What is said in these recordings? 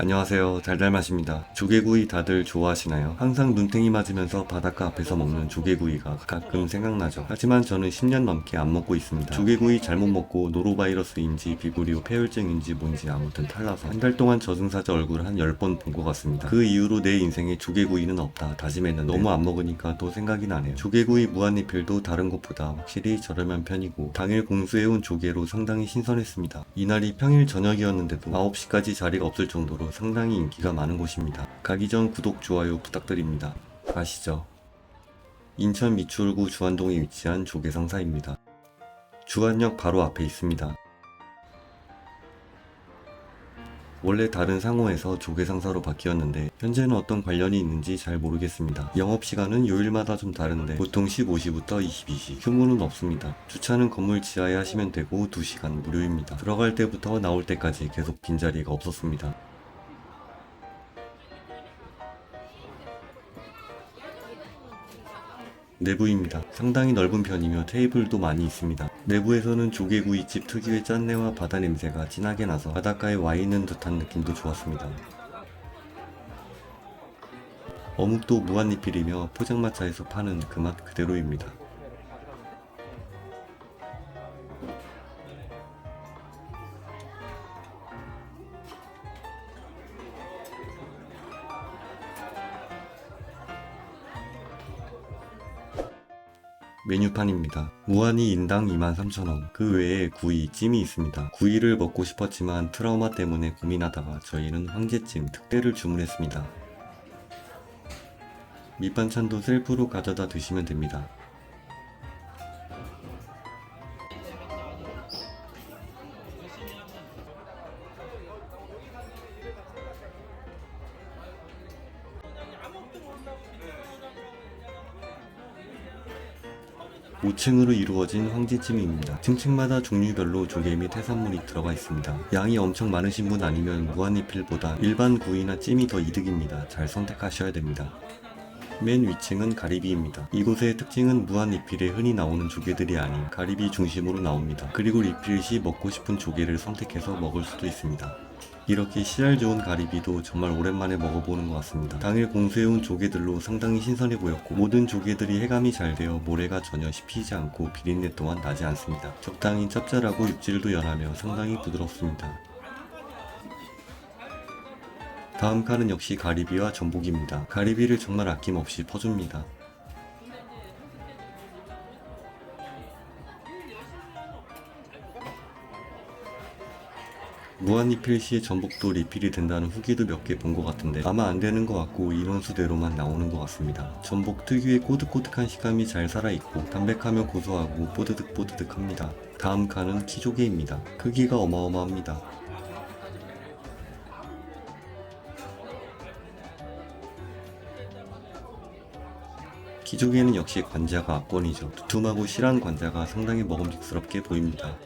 안녕하세요. 달달맛입니다. 조개구이 다들 좋아하시나요? 항상 눈탱이 맞으면서 바닷가 앞에서 먹는 조개구이가 가끔 생각나죠. 하지만 저는 10년 넘게 안 먹고 있습니다. 조개구이 잘못 먹고 노로바이러스인지 비브리오 폐혈증인지 뭔지 아무튼 탈라서 한 달 동안 저승사자 얼굴 한 10번 본 것 같습니다. 그 이후로 내 인생에 조개구이는 없다. 다짐했는데 너무 안 먹으니까 또 생각이 나네요. 조개구이 무한리필도 다른 곳보다 확실히 저렴한 편이고 당일 공수해온 조개로 상당히 신선했습니다. 이날이 평일 저녁이었는데도 9시까지 자리가 없을 정도로 상당히 인기가 많은 곳입니다. 가기 전 구독, 좋아요 부탁드립니다. 가시죠. 인천 미추홀구 주안동에 위치한 조개상사입니다. 주안역 바로 앞에 있습니다. 원래 다른 상호에서 조개상사로 바뀌었는데 현재는 어떤 관련이 있는지 잘 모르겠습니다. 영업시간은 요일마다 좀 다른데 보통 15시부터 22시 휴무는 없습니다. 주차는 건물 지하에 하시면 되고 2시간 무료입니다. 들어갈 때부터 나올 때까지 계속 빈자리가 없었습니다. 내부입니다. 상당히 넓은 편이며 테이블도 많이 있습니다. 내부에서는 조개구이집 특유의 짠내와 바다 냄새가 진하게 나서 바닷가에 와 있는 듯한 느낌도 좋았습니다. 어묵도 무한리필이며 포장마차에서 파는 그 맛 그대로입니다. 메뉴판입니다. 무한히 인당 23,000원. 그 외에 구이, 찜이 있습니다. 구이를 먹고 싶었지만 트라우마 때문에 고민하다가 저희는 황제찜 특대를 주문했습니다. 밑반찬도 셀프로 가져다 드시면 됩니다. 오층으로 이루어진 황제찜입니다. 층층마다 종류별로 조개 및 해산물이 들어가 있습니다. 양이 엄청 많으신 분 아니면 무한리필보다 일반 구이나 찜이 더 이득입니다. 잘 선택하셔야 됩니다. 맨 위층은 가리비입니다. 이곳의 특징은 무한 리필에 흔히 나오는 조개들이 아닌 가리비 중심으로 나옵니다. 그리고 리필 시 먹고 싶은 조개를 선택해서 먹을 수도 있습니다. 이렇게 씨알 좋은 가리비도 정말 오랜만에 먹어보는 것 같습니다. 당일 공수해온 조개들로 상당히 신선해 보였고 모든 조개들이 해감이 잘 되어 모래가 전혀 씹히지 않고 비린내 또한 나지 않습니다. 적당히 짭짤하고 육질도 연하며 상당히 부드럽습니다. 다음 칸은 역시 가리비와 전복입니다. 가리비를 정말 아낌없이 퍼줍니다. 무한 리필 시에 전복도 리필이 된다는 후기도 몇 개 본 것 같은데 아마 안 되는 것 같고 인원수대로만 나오는 것 같습니다. 전복 특유의 꼬득꼬득한 식감이 잘 살아있고 담백하며 고소하고 뽀드득 뽀드득합니다. 다음 칸은 키조개입니다. 크기가 어마어마합니다. 기조개는 역시 관자가 압권이죠. 두툼하고 실한 관자가 상당히 먹음직스럽게 보입니다.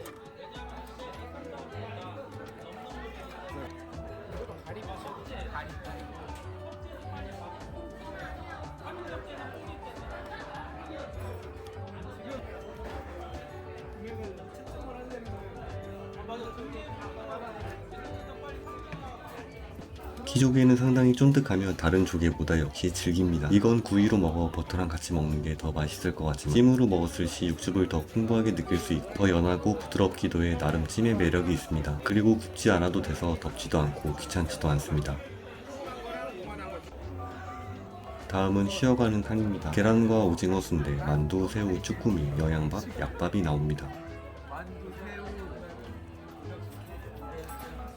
키조개는 상당히 쫀득하며 다른 조개보다 역시 질깁니다. 이건 구이로 먹어 버터랑 같이 먹는 게 더 맛있을 것 같지만 찜으로 먹었을 시 육즙을 더 풍부하게 느낄 수 있고 더 연하고 부드럽기도 해 나름 찜의 매력이 있습니다. 그리고 굽지 않아도 돼서 덥지도 않고 귀찮지도 않습니다. 다음은 쉬어가는 칸입니다. 계란과 오징어 순대, 만두, 새우, 쭈꾸미, 영양밥, 약밥이 나옵니다.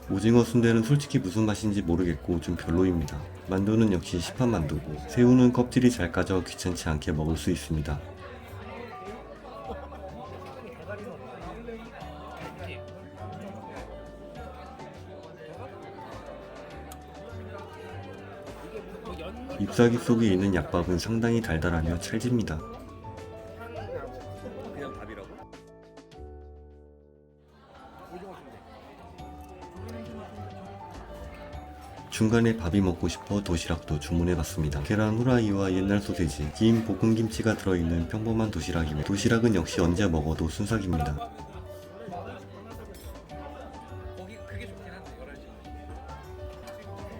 오징어 순대는 솔직히 무슨 맛인지 모르겠고 좀 별로입니다. 만두는 역시 시판 만두고 새우는 껍질이 잘 까져 귀찮지 않게 먹을 수 있습니다. 잎사귀 속에 있는 약밥은 상당히 달달하며 찰집니다. 중간에 밥이 먹고 싶어 도시락도 주문해봤습니다. 계란 후라이와 옛날 소세지, 김, 볶음김치가 들어있는 평범한 도시락이며 도시락은 역시 언제 먹어도 순삭입니다.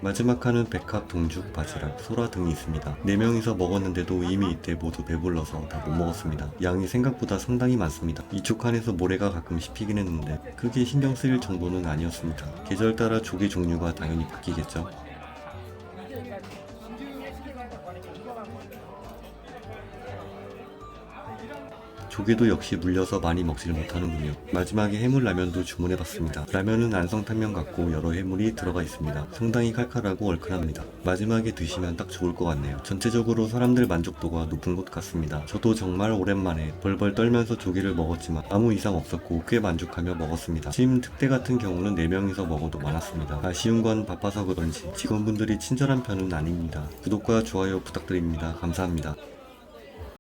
마지막 칸은 백합, 동죽, 바지락, 소라 등이 있습니다. 4명이서 먹었는데도 이미 이때 모두 배불러서 다 못 먹었습니다. 양이 생각보다 상당히 많습니다. 이쪽 칸에서 모래가 가끔 씹히긴 했는데 크게 신경 쓰일 정도는 아니었습니다. 계절 따라 조개 종류가 당연히 바뀌겠죠. 조개도 역시 물려서 많이 먹지를 못하는군요. 마지막에 해물라면도 주문해봤습니다. 라면은 안성탕면 같고 여러 해물이 들어가 있습니다. 상당히 칼칼하고 얼큰합니다. 마지막에 드시면 딱 좋을 것 같네요. 전체적으로 사람들 만족도가 높은 것 같습니다. 저도 정말 오랜만에 벌벌 떨면서 조개를 먹었지만 아무 이상 없었고 꽤 만족하며 먹었습니다. 찜 특대 같은 경우는 4명이서 먹어도 많았습니다. 아쉬운 건 바빠서 그런지 직원분들이 친절한 편은 아닙니다. 구독과 좋아요 부탁드립니다. 감사합니다.